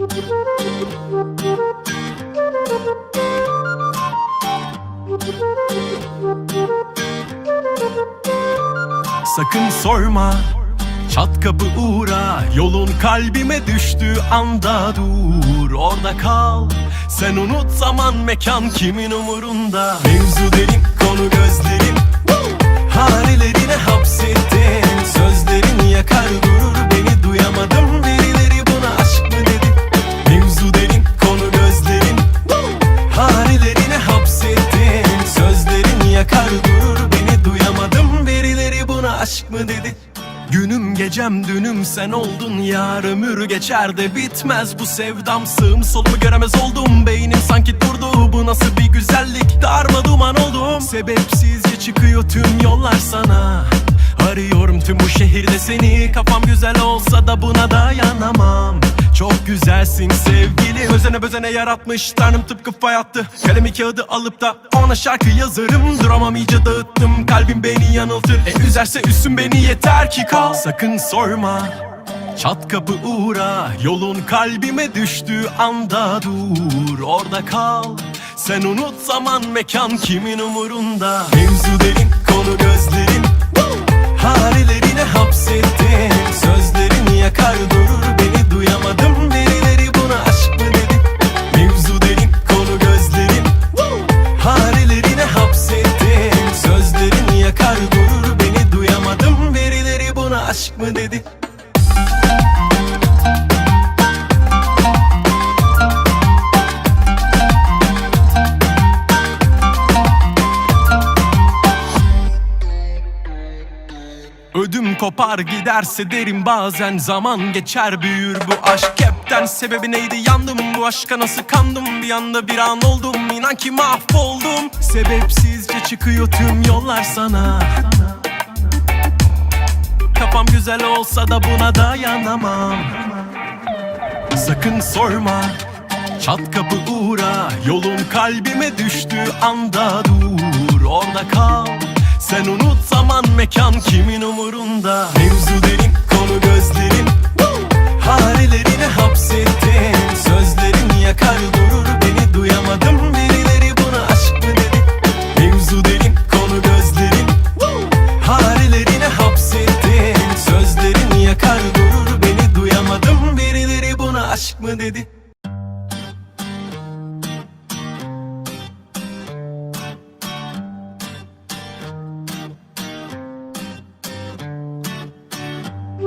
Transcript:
Sakın sorma Çat kapı uğra Yolun kalbime düştüğü anda dur. Orada kal Sen unut zaman mekan kimin umurunda? Mevzu derin konu gözlerin Harilerine hapsettin. Sözlerin yakar durur yakar durur beni. Duyamadım Birileri buna aşk mı dedi? Günüm gecem dünüm sen oldun. Yar Ömür geçer de bitmez bu sevdam. Sığım solumu göremez oldum. Beynim sanki durdu. Bu nasıl bir güzellik? Darma duman oldum. Sebepsizce çıkıyor tüm yollar sana Arıyorum tüm bu şehirde seni. Kafam güzel olsa da buna dayanamam. Çok güzelsin sevgili. Özene bezene yaratmış tanrım tıpkı fay attı. Kalemi kağıdı alıp da ona şarkı yazarım. Duramam iyice dağıttım. Kalbim beni yanıltır. E üzerse üstün beni yeter ki kal. Sakın sorma. Çat kapı uğra. Yolun kalbime düştüğü anda dur. Orada kal. Sen unut zaman mekan kimin umurunda? Mevzu derin konu gözlerin Ödüm kopar giderse derim bazen zaman geçer büyür bu aşk. Hepten sebebi neydi? Yandım bu aşka nasıl kandım? Bir anda bir an oldum inan ki mahvoldum. Sebepsizce çıkıyor tüm yollar sana. Kafam güzel olsa da buna dayanamam. Sakın sorma Çat kapı uğra. Yolun kalbime düştüğü anda dur Orada kal. Sen unut zaman mekan kimin umurunda? Mevzu derin konu gözlerin. Harilerine hapsettin. Sözlerin yakar durur beni. Duyamadım Birileri buna aşk mı dedi? Mevzu derin konu gözlerin. Harilerine hapsettin. Sözlerin yakar durur beni. Duyamadım Birileri buna aşk mı dedi